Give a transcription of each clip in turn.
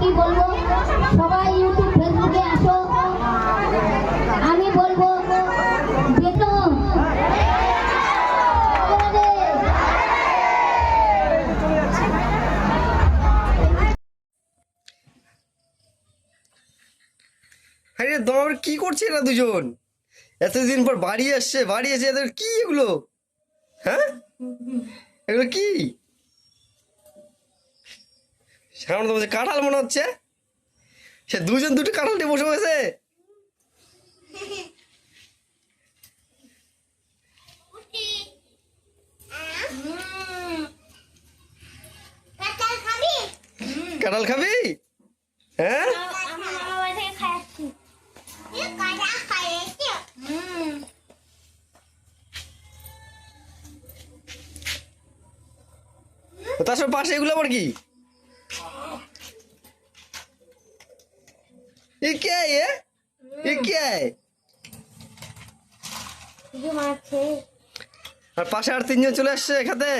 কি বলব? সবাই ইউটিউব, ফেসবুকে আসো। আমি বলব, যেত। আরে দর কি করছে এরা দুজন? এতদিন পর বাড়ি আসছে, বাড়ি এসে এদের কি এগুলো? হ্যাঁ? এগুলো কি? সামনে তো বলছে কাঁঠাল মনে হচ্ছে। সে দুজন দুটো কাঁঠাল নিয়ে বসে বসে। কাঁঠাল খাবি? হ্যাঁ? তার সব পাশে এগুলো আবার কি? ये क्या है ये ये क्या है আর পাশে আর তিনজন চলে আসছে এখানে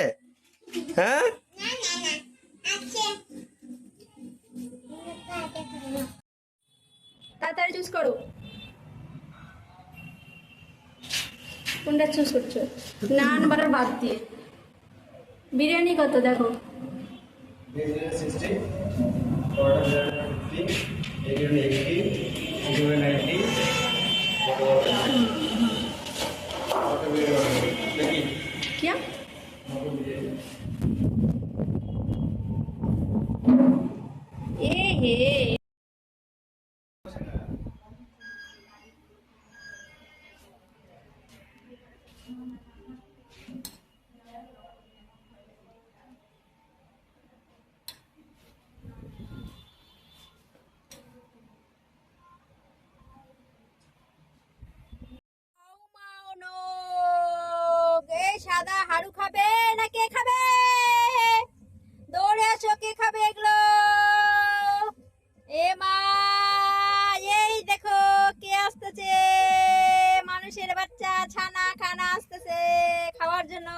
হ্যাঁ তাড়াতাড়ি চুজ করো কোনটা চুজ করছো নান বাটার বাদ দিয়ে বিরিয়ানি কত দেখো क्या? ए আসতেছে মানুষের বাচ্চা ছানা খানা আসতেছে খাওয়ার জন্য।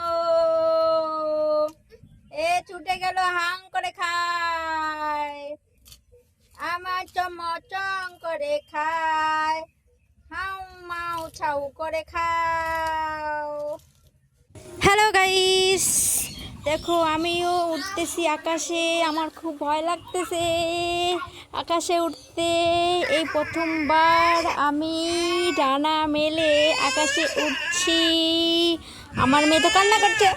এ ছুটে গেল হাং করে খায়। আমার চমচং করে খায়। হাউ মাউ ছাউ করে খাও দেখো, আমিও উঠতেছি আকাশে, আমার খুব ভয় লাগতেছে। আকাশে উঠতে এই প্রথমবার আমি ডানা মেলে আকাশে উঠছি। আমার মেয়ে তো কান্না করছে।